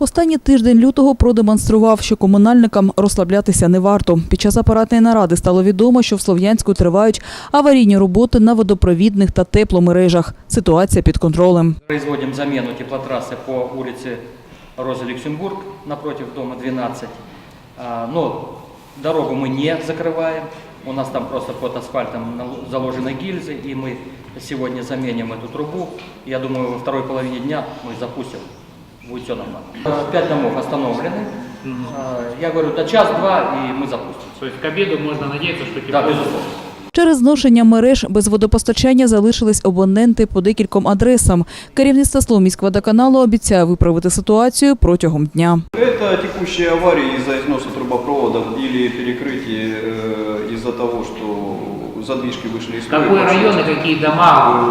Останній тиждень лютого продемонстрував, що комунальникам розслаблятися не варто. Під час апаратної наради стало відомо, що в Слов'янську тривають аварійні роботи на водопровідних та тепломережах. Ситуація під контролем. Производим замену теплотрассы по улице Роза Люксембург напротив дома 12. А, Но дорогу мы не закрываем. У нас там просто под асфальтом нал- заложены гильзы, и мы сегодня заменим эту трубу. Я думаю, во второй половине дня мы запустим, будет все нормально. А, Пять домов остановлены. А, Я говорю, до час-два, и мы запустим. То есть к обеду можно надеяться, что Да, тепло безусловно. Через зношення мереж без водопостачання залишились абоненти по декільком адресам. Керівництво Словміськводоканалу обіцяє виправити ситуацію протягом дня. Это текущие аварии из-за износа трубопроводов или перекрытие э, из-за того, что задвижки вышли из строя. Какой район и какие дома?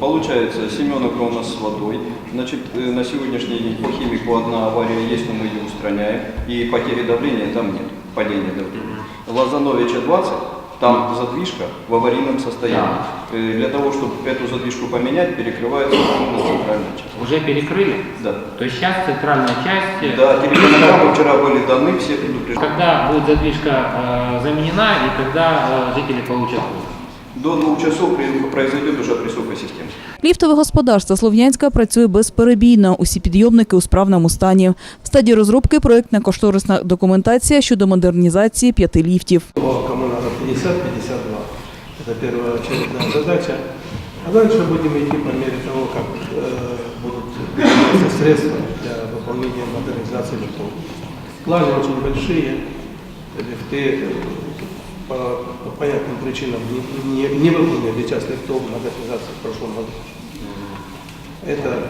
Получается, Семеновка у нас с водой. Значит, э, на сегодняшний день по химику одна авария есть, но мы ее устраняем. И потери давления там нет, падения давления. Лазановича 20, там задвижка в аварийном состоянии. Э, Для того, чтобы эту задвижку поменять, перекрывается полная центральная часть. Уже перекрыли? Да. То есть сейчас центральная часть. э, Да, телефонограммы вчера были даны, все предупреждены. Когда будет задвижка э, заменена и когда э, жители получат воду? До двух часов при- произойдет уже присухая система. Ліфтове господарство Слов'янська працює безперебійно. Усі підйомники у справному стані. В стадії розробки проєктна-кошторисна документація щодо модернізації п'яти ліфтів. По коммунару 50-52. Это первая очередная задача. А дальше будем идти по мере того, как э, будут выделяться средства для выполнения модернизации лифтов. Планы очень большие. Лифты э, по, по понятным причинам не, не, не выполнили часть лифтов модернизации в прошлом году. Это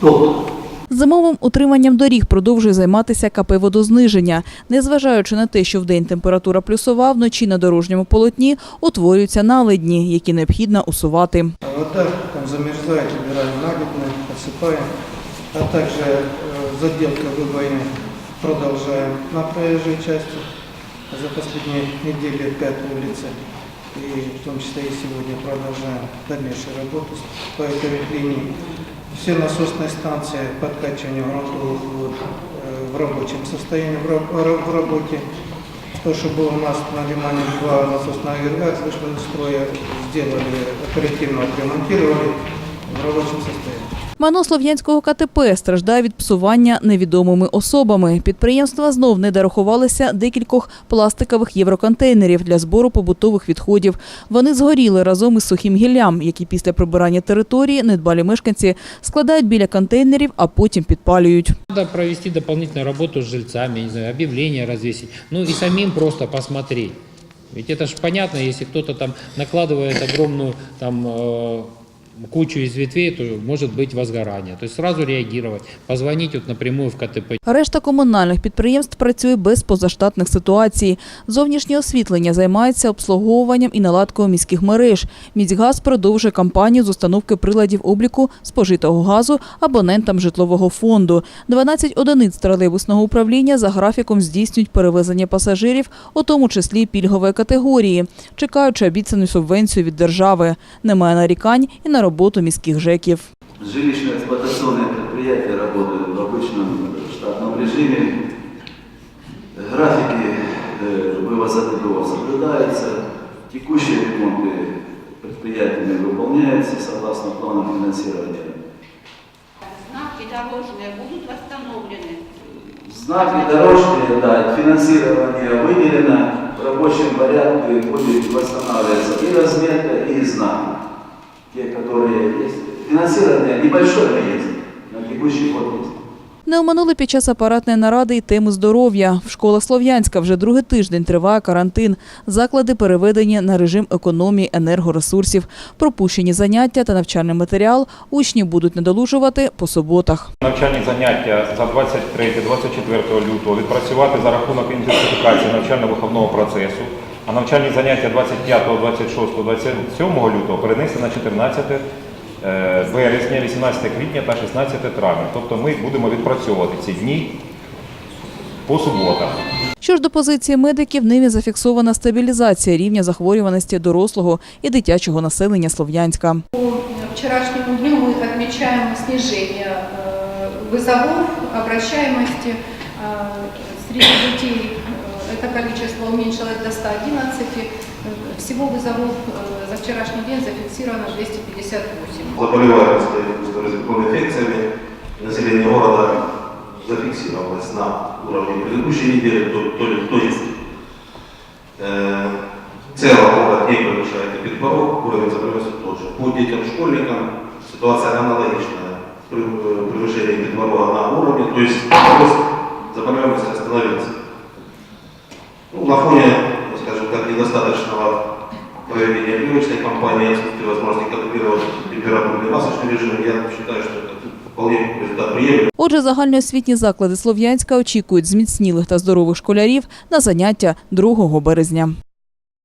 долг. Зимовим утриманням доріг продовжує займатися КП «Водозниження». Незважаючи на те, що вдень температура плюсова, вночі на дорожньому полотні утворюються наледні, які необхідно усувати. А Вода там замерзает, убираем наледно, отсыпаем. А также э, заделка выбоины продолжаем на проезжей части. За последние недели пять улицы. И в том числе и сегодня продолжаем дальнейшую работу по этой линии. Все насосные станции подкачивания грунтовых вод э, в рабочем состоянии, ра- в работе. То, что было у нас на Лимане два насосных агрегата вышло из строя, сделали, оперативно отремонтировали в рабочем состоянии. Мано Слов'янського КТП страждає від псування невідомими особами. Підприємства знов не дорахувалися декількох пластикових євроконтейнерів для збору побутових відходів. Вони згоріли разом із сухим гіллям, які після прибирання території недбалі мешканці складають біля контейнерів, а потім підпалюють. Надо провести дополнительную работу с жильцами, не знаю, объявление развесить. Ну и самим просто посмотреть. Ведь это же понятно, если кто-то там накладывает огромную там э, кучу из ветвей, то может быть возгорание. То есть сразу реагировать, позвонить вот напрямую в КТП. Решта комунальних підприємств працює без позаштатних ситуацій. Зовнішнє освітлення займається обслуговуванням і наладкою міських мереж. Міськгаз продовжує кампанію з установки приладів обліку спожитого газу абонентам житлового фонду. 12 одиниць тролейбусного управління за графіком здійснюють перевезення пасажирів, у тому числі пільгової категорії, чекаючи обіцяну субвенцію від держави. Немає нарікань і на роботу міських жеків. Жилищно експлуатаційне предприятия работают в звичайному штатному режимі. Графіки вивоза э, ТДО соблюдаються, Текущие ремонти підприємствами выполняются согласно плану финансирования. Знаки дорожные будут восстановлены. Знаки дорожные да, финансирование выделено, В рабочем порядке будет восстанавливаться и разметка, и знак. Те, которые есть. Финансирование небольшое но есть, на текущий год есть. Не оминули під час апаратної наради й теми здоров'я. В школах Слов'янська вже другий тиждень триває карантин. Заклади переведені на режим економії енергоресурсів. Пропущені заняття та навчальний матеріал учні будуть надолужувати по суботах. Навчальні заняття за 23-24 лютого відпрацювати за рахунок інтенсифікації навчально-виховного процесу, а навчальні заняття 25, 26, 27 лютого перенести на 14 е, березня, 18 квітня та 16 травня. Тобто ми будемо відпрацьовувати ці дні по суботах. Що ж до позиції медиків, ними зафіксована стабілізація рівня захворюваності дорослого і дитячого населення Слов'янська. вчерашнему дню мы отмечаем снижение э, вызовов, обращаемости. Э, Среди детей э, это количество уменьшилось до 111. Э, Всего вызовов э, за вчерашний день зафиксировано 258. Заболеваемость респираторными инфекциями населения города зафиксировалась на уровне предыдущей недели, то, то, то есть э, в город не превышает этот порог, уровень заболеваемости тот же. По детям-школьникам ситуация аналогичная. Э, Превышение эпидпорога на уровне, то есть рост заболеваемости. Ну, на фоне, ну, скажем так, недостаточного проведения привычной кампании, отсутствия возможности контролировать температурный масочный режим, я считаю, что это вполне результат приемлемый. Отже, загальноосвітні заклади Слов'янська очікують зміцнілих та здорових школярів на заняття 2 березня.